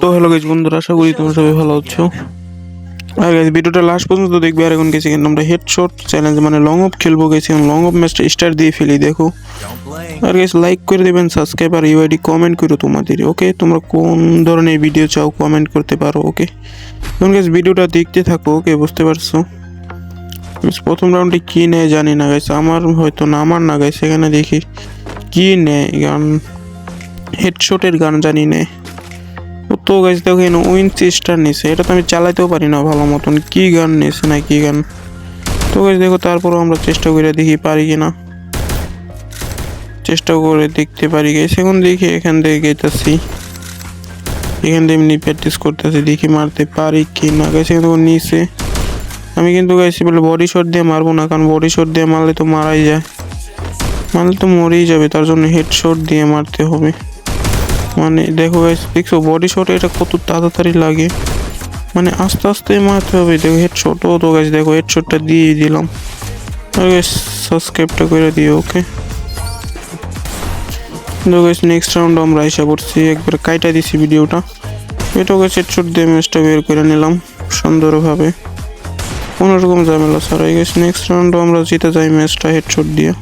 তো hello guys বন্ধুরা, আশা করি তোমরা সবাই ভালো আছো। আর গাইজ ভিডিওটা লাস্ট পর্যন্ত দেখবে। আর এখন গেছি কিন্তু আমরা হেডশট চ্যালেঞ্জ মানে লং অফ খেলব গেছি লং অফ ম্যাচটা স্টার দিয়ে ফেলি, দেখো। আর গাইজ লাইক করে দেবেন সাবস্ক্রাইব আর ইউআইডি কমেন্ট করো তোমাদের ওকে তোমরা কোন ধরনের ভিডিও চাও কমেন্ট করতে পারো ওকে এখন গাইজ ভিডিওটা দেখতে থাকো ওকে বুঝতে পারছ? প্রথম রাউন্ডে কী নেয় জানি না গাইছে আমার হয়তো না, আমার না গাইছে এখানে দেখি। কী নেয় গান? হেডশটের গান জানি নে। ও তো গাছ দেখো এখানে উইন চেস্টার নিছে। এটা তো আমি চালাতেও পারি না ভালো মতন। কি গান নিছে না কি গান? তো গাছ দেখো, তারপরও আমরা চেষ্টা করে দেখি পারি কি না চেষ্টা করে দেখতে পারি গেছে এখন দেখি, এখান থেকে গেতেছি এখান থেকে এমনি প্র্যাকটিস করতেছি, দেখি মারতে পারি কি না গেছে কিন্তু নিচে আমি কিন্তু গাইছি বলে বডি শট দিয়ে মারবো না, কারণ বডি শট দিয়ে মারলে তো মারাই যায়। মারলে তো মরেই যাবে, তার জন্য হেড শট দিয়ে মারতে হবে। মানে দেখো গাইস দেখছ বডি শট এটা কত তাড়াতাড়ি লাগে। মানে আস্তে আস্তে মারতে হবে, দেখো হেড শটও তো গাইস দেখো হেড শটটা দিয়ে দিলাম গাইস সাবস্ক্রাইবটা করে দিও ওকে তো গাইস নেক্সট রাউন্ড আমরা আশা করছি একবার কাইটা দিছি ভিডিওটা। এটাও গাইস হেড শট দিয়ে ম্যাচটা বের করে নিলাম, সুন্দরভাবে। কোনো রকম ঝামেলা ছাড়াই গেছে নেক্সট রাউন্ড আমরা জিতে যাই ম্যাচটা হেড শট দিয়ে।